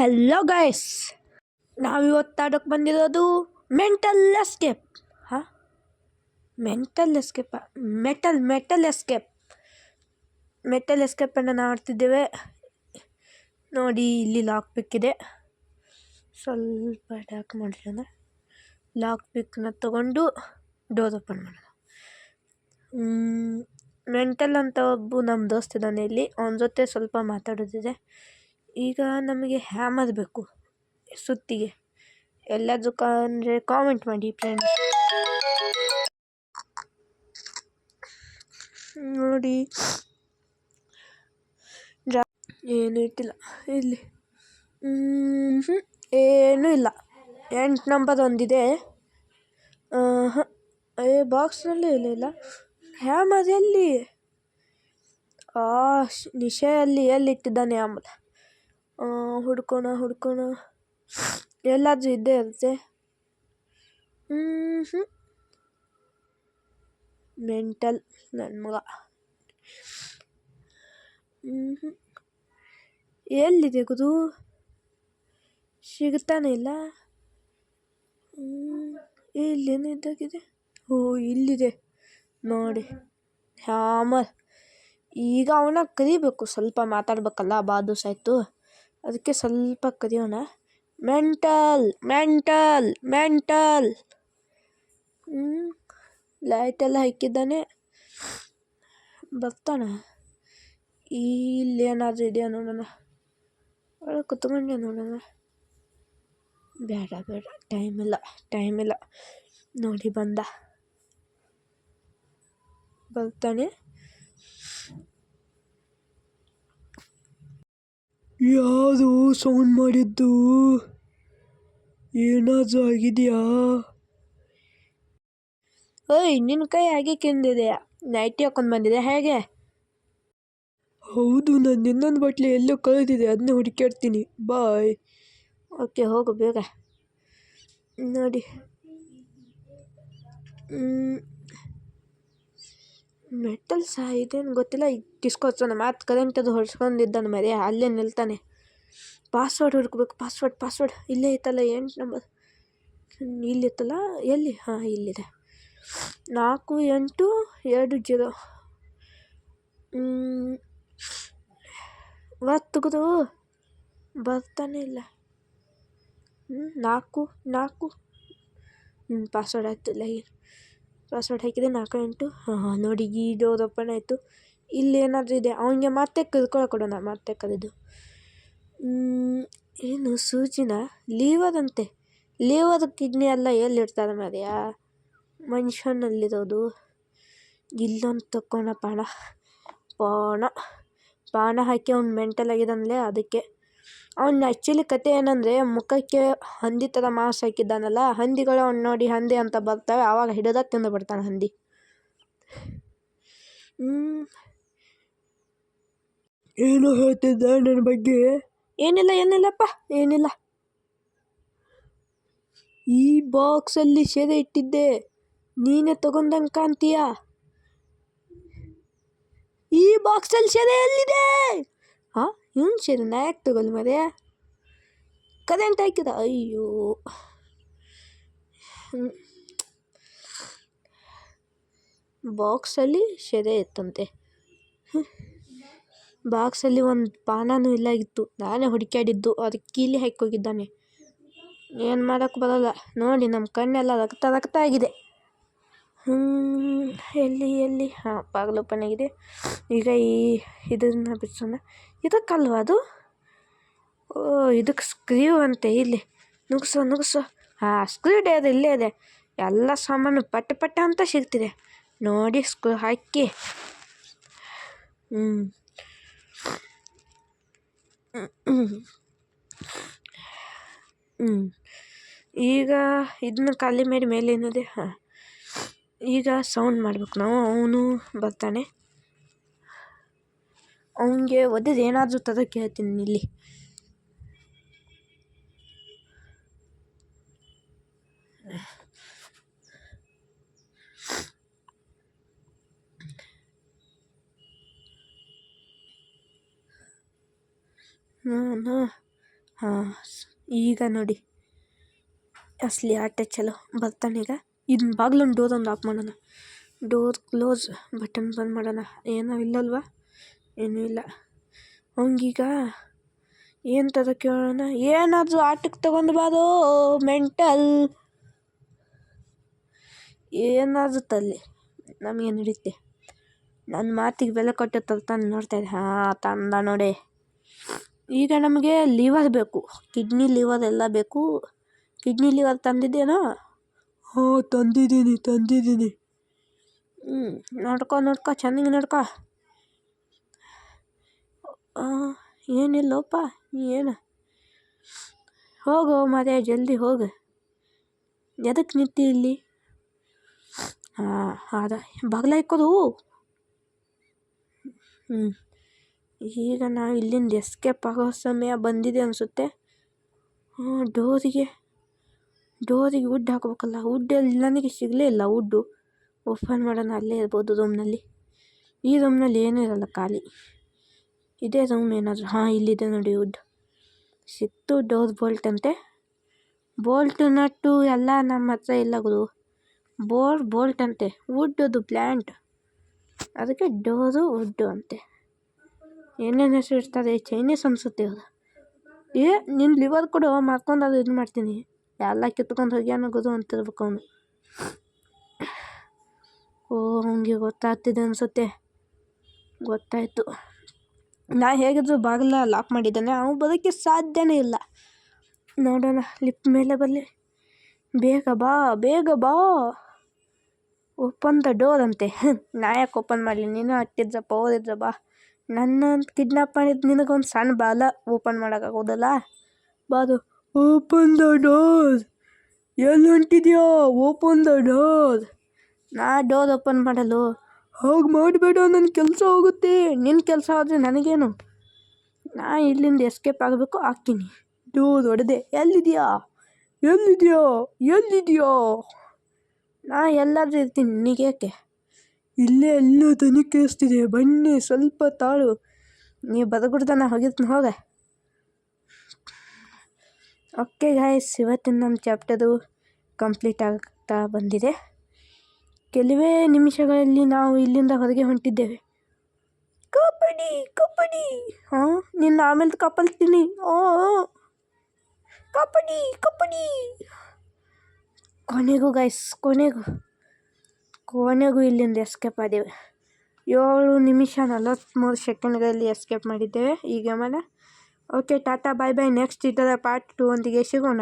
Hello guys ನಾವಿವತ್ತು ಆಡೋಕ್ಕೆ ಬಂದಿರೋದು ಮೆಂಟಲ್ ಎಸ್ಕೇಪ್ ಹಾಂ? Mental escape metal metal escape metal ಎಸ್ಕೇಪನ್ನು ನಾವು ಆಡ್ತಿದ್ದೇವೆ. ನೋಡಿ, ಇಲ್ಲಿ ಲಾಕ್ ಪಿಕ್ ಇದೆ. ಸ್ವಲ್ಪ ಡಾಕ್ ಮಾಡಿರೋಣ ಲಾಕ್ ಪಿಕ್ನ ತಗೊಂಡು ಡೋರ್ ಓಪನ್ ಮಾಡೋಣ. ಮೆಂಟಲ್ ಅಂತ ಒಬ್ಬ ನಮ್ಮ ದೋಸ್ತಿದ್ದಾನೆ ಇಲ್ಲಿ. ಅವನ ಜೊತೆ ಸ್ವಲ್ಪ ಮಾತಾಡೋದಿದೆ. ಈಗ ನಮಗೆ ಹ್ಯಾಮರ್ ಬೇಕು, ಸುತ್ತಿಗೆ. ಎಲ್ಲದಕ್ಕೂ ಅಂದರೆ ಕಾಮೆಂಟ್ ಮಾಡಿ ಫ್ರೆಂಡ್ಸ್ ನೋಡಿ. ಜಾ ಏನೂ ಇಟ್ಟಿಲ್ಲ. ಇಲ್ಲಿ. ಏನೂ ಇಲ್ಲ. ಎಂಟು ನಂಬರ್ ಒಂದಿದೆ. ಹಾಂ ಏ ಬಾಕ್ಸ್ನಲ್ಲೂ ಇಲ್ಲ ಇಲ್ಲ. ಹ್ಯಾಮರ್ ಎಲ್ಲಿ? ಆ ನಿಶೆಯಲ್ಲಿ ಎಲ್ಲಿಟ್ಟಿದ್ದಾನೆ ಆಮೇಲೆ ಹುಡ್ಕೋಣ ಹುಡ್ಕೋಣ. ಎಲ್ಲಾದರೂ ಇದ್ದೇ ಇರುತ್ತೆ. ಮೆಂಟಲ್ ನನ್ನ ಮಗ. ಎಲ್ಲಿದೆ ಗುರು? ಸಿಗ್ತಾನೆ ಇಲ್ಲ? ಇಲ್ಲೇನು ಇದ್ದಾಗಿದೆ. ಓ, ಇಲ್ಲಿದೆ. ನೋಡಿ. ಹ್ಯಾಮರ್ ಈಗ ಅವನ ಕರಿಬೇಕು ಸ್ವಲ್ಪ ಮಾತಾಡ್ಬೇಕಲ್ಲ ಬಾದೂಸ್ ಆಯಿತು ಅದಕ್ಕೆ ಸ್ವಲ್ಪ ಕದಿಯೋಣ. Mental mental mental. ಲೈಟೆಲ್ಲ ಹಾಕಿದ್ದಾನೆ. ಬರ್ತಾನ. ಇಲ್ಲಿ ಏನಾದರೂ ಇದೆಯಾ ನೋಡೋಣ. ಒಳಗೆ ಕುತ್ಕೊಂಡೆ ನೋಡೋಣ. ಬೇಡ ಬೇಡ. ಟೈಮ್ ಇಲ್ಲ ಟೈಮ್ ಇಲ್ಲ. ನೋಡಿ ಬಂದ. ಬರ್ತಾನೆ. ಯಾವುದು ಸೌಂಡ್ ಮಾಡಿದ್ದು? ಏನಾದರೂ ಆಗಿದೆಯಾ? ಓಯ್ ನಿನ್ನ ಕೈ ಹಾಗೆ ಕೆಂದಿದೆಯಾ ನೈಟಿ ಹಾಕೊಂಡು ಬಂದಿದೆ ಹೇಗೆ? ಹೌದು ನಾನು ಇನ್ನೊಂದು ಬಟ್ಲೆ ಎಲ್ಲೋ ಕಳೆದಿದೆ ಅದನ್ನೇ ಹುಡುಕಾಡ್ತೀನಿ ಬಾಯ್ ಓಕೆ ಹೋಗು ಬೇಗ. ನೋಡಿ. ಮೆಟಲ್ ಸಹ ಇದೇನು ಗೊತ್ತಿಲ್ಲ. ಡಿಸ್ಕೋತನ ಮತ್ತು ಕರೆಂಟ್ ಅದು ಹೊಡ್ಸ್ಕೊಂಡಿದ್ದಾನೆ ಮರೆ. ಅಲ್ಲೇ ನಿಲ್ತಾನೆ. ಪಾಸ್ವರ್ಡ್ ಹುಡ್ಕಬೇಕು. ಪಾಸ್ವರ್ಡ್ ಪಾಸ್ವರ್ಡ್ ಇಲ್ಲೇ ಇತ್ತಲ್ಲ ಎಂಟು ನಂಬರ್ ಇಲ್ಲಿತ್ತಲ್ಲ ಎಲ್ಲಿ? ಹಾಂ, ಇಲ್ಲಿದೆ. ನಾಲ್ಕು ಎಂಟು ಎರಡು ಜೀರೋ. ಒತ್ತುಗುದು ಬರ್ತಾನೆ ಇಲ್ಲ. ನಾಲ್ಕು ನಾಲ್ಕು. ಹ್ಞೂ ಪಾಸ್ವರ್ಡ್ ಆಯ್ತಿಲ್ಲ ಇಲ್ಲ ಪಾಸ್ವರ್ಡ್ ಹಾಕಿದೆ ನಾಲ್ಕು ಎಂಟು ಹಾಂ ಹಾಂ, ನೋಡಿ ಡೋರ್ ಓಪನ್ ಆಯಿತು. ಇಲ್ಲಿ ಏನಾದರೂ ಇದೆ, ಅವನಿಗೆ ಮತ್ತೆ ಕರ್ಕೊಳ ಕೊಡೋಣ ಮತ್ತೆ ಕಲಿದು. ಏನು ಸೂಚಿನ? ಲೀವದಂತೆ ಲೀವರ್ ಕಿಡ್ನಿ ಎಲ್ಲ ಎಲ್ಲಿರ್ತಾರೆ ಮರ್ಯಾ ಮನುಷ್ಯನಲ್ಲಿರೋದು. ಇಲ್ಲೊಂದು ತಕ್ಕೋಣ, ಪಾಣ. ಪಾಣ. ಪಾಣ ಹಾಕಿ ಅವ್ನು ಮೆಂಟಲ್ ಆಗಿದ್ದಾನಲ್ಲೇ, ಅದಕ್ಕೆ. ಅವ್ನು ಆ್ಯಕ್ಚುಲಿ ಕತೆ ಏನಂದರೆ ಮುಖಕ್ಕೆ ಹಂದಿ ಥರ ಮಾಸ್ ಹಾಕಿದ್ದಾನಲ್ಲ, ಹಂದಿಗಳು ಅವ್ನು ನೋಡಿ ಹಂದಿ ಅಂತ ಬರ್ತವೆ ಆವಾಗ ಹಿಡಿದ ತಿಂದು ಬಿಡ್ತಾನೆ ಹಂದಿ. ಏನೋ ಹೇಳ್ತಿದ್ದ ನನ್ನ ಬಗ್ಗೆ? ಏನಿಲ್ಲ, ಏನಿಲ್ಲಪ್ಪ, ಏನಿಲ್ಲ. ಈ ಬಾಕ್ಸಲ್ಲಿ ಸೆರೆ ಇಟ್ಟಿದ್ದೆ, ನೀನೇ ತಗೊಂಡಂಗೆ ಕಾಣ್ತೀಯ? ಈ ಬಾಕ್ಸಲ್ಲಿ ಸೆರೆ ಎಲ್ಲಿದೆ? ಹಾಂ? ಇವನು ಸೆರೆ ನಾ ಯಾಕೆ ತಗೊಳ್ಳಿ ಮರೆ ಕರೆಂಟ್ ಹಾಕಿದ ಅಯ್ಯೋ ಬಾಕ್ಸಲ್ಲಿ ಸೆರೆ ಇತ್ತಂತೆ ಬಾಕ್ಸಲ್ಲಿ ಒಂದು ಪಾನನೂ ಇತ್ತು ನಾನೇ ಹುಡುಕ್ಯಾಡಿದ್ದು ಅದಕ್ಕೆ ಕೀಲಿ ಹಾಕಿ ಹೋಗಿದ್ದಾನೆ ಏನು ಮಾಡೋಕ್ಕೆ ಬರೋಲ್ಲ ನೋಡಿ ನಮ್ಮ ಕಣ್ಣೆಲ್ಲ ರಕ್ತ ರಕ್ತ ಆಗಿದೆ ಎಲ್ಲಿ ಎಲ್ಲಿ ಹಾಂ ಬಾಗಿಲು ಈಗ ಈ ಇದನ್ನು ಬಿಡಿಸೋಣ ಇದಕ್ಕಲ್ವ ಅದು? ಓ ಇದಕ್ಕೆ ಸ್ಕ್ರೀವ್ ಅಂತೆ, ಇಲ್ಲಿ. ನುಗ್ಸು ನುಗ್ಸು. ಹಾಂ ಸ್ಕ್ರೀವ್ ಅದು ಇಲ್ಲೇ ಇದೆ. ಎಲ್ಲ ಸಾಮಾನು ಪಟ್ಟ ಪಟ್ಟ ಅಂತ ಸಿಗ್ತಿದೆ. ನೋಡಿ ಸ್ಕ್ರೂ ಹಾಕಿ. ಹ್ಞೂ ಹ್ಞೂ ಈಗ ಇದನ್ನ ಖಾಲಿ ಮಾಡಿ ಮೇಲೆ ಏನಿದೆ? ಹಾಂ. ಈಗ ಸೌಂಡ್ ಮಾಡ್ಬೇಕು ನಾವು. ಅವನು ಬರ್ತಾನೆ. ಅವನಿಗೆ ಒದ್ದೆದು ಏನಾದರೂ ತರಕ್ಕೆ ಇಲ್ಲಿ ನಾನು, ಹಾಂ ಈಗ ನೋಡಿ. ಅಸಲಿ ಆಟ ಚಲೋ ಬರ್ತಾನೀಗ ಇದನ್ನ ಬಾಗ್ಲೊಂದು ಡೋರ್ ಒಂದು ಆಫ್ ಮಾಡೋಣ. ಡೋರ್ ಕ್ಲೋಸ್ ಬಟನ್ ಬಂದ್ ಮಾಡೋಣ. ಏನೋ ಇಲ್ಲಲ್ವಾ? ಏನೂ ಇಲ್ಲ ಹಂಗೀಗ ಏನು ತದ ಕೇಳೋಣ ಏನಾದರೂ ಆಟಕ್ಕೆ ತಗೊಂಡು ಬಾರೋ, ಮೆಂಟಲ್. ಏನಾದರೂ ತಲ್ಲಿ. ನಮಗೆ ನಡೀತೆ ನನ್ನ ಮಾತಿಗೆ ಬೆಲೆ ಕೊಟ್ಟು ತರ್ತಾನೆ ನೋಡ್ತಾ ಇದ್ದೆ. ಹಾಂ, ತಂದ ನೋಡಿ. ಈಗ ನಮಗೆ ಲಿವರ್ ಬೇಕು. ಕಿಡ್ನಿ ಲಿವರ್ ಎಲ್ಲ ಬೇಕು. ಕಿಡ್ನಿ ಲಿವರ್ ತಂದಿದ್ದೇನೋ? ಹಾಂ, ತಂದಿದ್ದೀನಿ ತಂದಿದ್ದೀನಿ. ಹ್ಞೂ ನೋಡ್ಕೊ ನೋಡ್ಕೊ, ಚೆನ್ನಾಗಿ ನೋಡ್ಕೊ. ಏನಿಲ್ಲಪ್ಪ ನೀ ಏನು? ಹೋಗು ಮತ್ತೆ ಜಲ್ದಿ ಹೋಗು. ಎದಕ್ಕೆ ನಿಂತಿ ಇಲ್ಲಿ? ಹಾಂ ಅದ, ಬಾಗ್ಲ ಇಕ್ಕೋದು? ಹ್ಞೂ ಈಗ ನಾವು ಇಲ್ಲಿಂದ ಎಸ್ಕೇಪ್ ಆಗೋ ಸಮಯ ಬಂದಿದೆ ಅನಿಸುತ್ತೆ. ಹ್ಞೂ ಡೋರಿಗೆ ಡೋರಿಗೆ ವುಡ್ ಹಾಕ್ಬೇಕಲ್ಲ ವುಡ್ ನನಗೆ ಸಿಗಲೇ ಇಲ್ಲ ವುಡ್ಡು ಓಪನ್ ಮಾಡೋಣ, ಅಲ್ಲೇ ಇರ್ಬೋದು ರೂಮ್ನಲ್ಲಿ ಈ ರೂಮ್ನಲ್ಲಿ ಏನೂ ಇರೋಲ್ಲ, ಖಾಲಿ. ಇದೇ ರೂಮ್ ಏನಾದರೂ? ಹಾಂ, ಇಲ್ಲಿದೆ ನೋಡಿ ವುಡ್ ಸಿಕ್ತು ಡೋರ್ ಬೋಲ್ಟ್ ಅಂತೆ. ಬೋಲ್ಟ್ ನಟ್ಟು ಎಲ್ಲ ನಮ್ಮ ಹತ್ರ ಇಲ್ಲ ಗುರು. ಬೋರ್ ಬೋಲ್ಟ್ ಅಂತೆ. ವುಡ್ ಅದು ಪ್ಲ್ಯಾಂಟ್ ಅದಕ್ಕೆ ಡೋರು ವುಡ್ಡು ಅಂತೆ. ಏನೇನು ಹೆಸರು ಇರ್ತಾರೆ ಚೈನೀಸ್ ಅನಿಸುತ್ತೆ ಇವರು ಏ ನಿನ್ನ ಲಿವರ್ ಕೊಡು ಮಾರ್ಕೊಂಡು ಅದು ಇದು ಮಾಡ್ತೀನಿ. ಎಲ್ಲ ಕಿತ್ಕೊಂಡು ಹೋಗ್ಯಾನ ಗುರು ಅಂತಿರ್ಬೇಕು ಅವನು. ಓ ಹಂಗೆ ಗೊತ್ತಾಗ್ತಿದೆ ಅನಿಸುತ್ತೆ. ಗೊತ್ತಾಯಿತು. ನಾ ಹೇಗಿದ್ರು ಬಾಗಿಲ ಲಾಕ್ ಮಾಡಿದ್ದಾನೆ ಅವನು ಬರೋಕ್ಕೆ ಸಾಧ್ಯನೇ ಇಲ್ಲ. ನೋಡೋಣ ಲಿಫ್ಟ್ ಮೇಲೆ ಬರಲಿ ಬೇಗ ಬಾ ಬೇಗ ಬಾ. ಓಪನ್ ದ ಡೋರ್ ಅಂತೆ. ನಾ ಯಾಕೆ ಓಪನ್ ಮಾಡಲಿ? ನೀನು ಹಾಕಿದ್ರಪ್ಪ ಇದ್ರ ಬಾ. ನನ್ನ ಕಿಡ್ನಾಪ್ ಮಾಡಿದ್ದು ನಿನಗೊಂದು ಸಣ್ಣ ಬಾಲ ಓಪನ್ ಮಾಡೋಕ್ಕಾಗೋದಲ್ಲ? ಬಾದು ಓಪನ್ ದ ಡೋರ್ ಎಲ್ಲಿ ಹೊಂಟಿದ್ಯೋ ಓಪನ್ ದ ಡೋರ್ ನಾ ಡೋರ್ ಓಪನ್ ಮಾಡಲು ಹಾಗೆ ಮಾಡಬೇಡ ನನ್ನ ಕೆಲಸ ಹೋಗುತ್ತೆ. ನಿನ್ನ ಕೆಲಸ ಆದರೆ ನನಗೇನು? ನಾ ಇಲ್ಲಿಂದ ಎಸ್ಕೇಪ್ ಆಗಬೇಕು, ಹಾಕ್ತೀನಿ. ದೂರ ಹೊಡೆದೆ ಎಲ್ಲಿದೆಯಾ? ಎಲ್ಲಿದೆಯೋ? ಎಲ್ಲಿದೆಯೋ? ನಾ ಎಲ್ಲಾದರೂ ಇರ್ತೀನಿ ನಿನಗೇಕೆ ಇಲ್ಲೇ ಎಲ್ಲೋ ತನಿಖೆಸ್ತಿದೆ ಬನ್ನಿ, ಸ್ವಲ್ಪ ತಾಳು. ನೀವು ಬದಗುಡ್ದ ನಾ ಹೋಗಿರ್ತೀನಿ, ಹೋಗ. ಓಕೆ ಗಾಯ್ಸ್ ಇವತ್ತಿನ ನಮ್ಮ ಚಾಪ್ಟರು ಕಂಪ್ಲೀಟ್ ಆಗ್ತಾ ಬಂದಿದೆ. ಕೆಲವೇ ನಿಮಿಷಗಳಲ್ಲಿ ನಾವು ಇಲ್ಲಿಂದ ಹೊರಗೆ ಹೊಂಟಿದ್ದೇವೆ. ಕಬಡ್ಡಿ ಕಬಡ್ಡಿ ಹಾಂ ನಿನ್ನ ಆಮೇಲೆ ಕಪಲ್ತೀನಿ ಓ ಕಬಡ್ಡಿ ಕಬಡ್ಡಿ ಕೊನೆಗೂ ಗೈಸ್ ಕೊನೆಗೂ ಕೊನೆಗೂ ಇಲ್ಲಿಂದ ಎಸ್ಕೇಪ್ ಆದೇವೆ ಏಳು ನಿಮಿಷ ನಲವತ್ತ್ಮೂರು ಸೆಕೆಂಡ್ಗಳಲ್ಲಿ ಎಸ್ಕೇಪ್ ಮಾಡಿದ್ದೇವೆ. ಈ ಮೇಲೆ okay tata bye bye next ಇದರ ಪಾರ್ಟ್ ಟು ಒಂದಿಗೆ ಸಿಗೋಣ.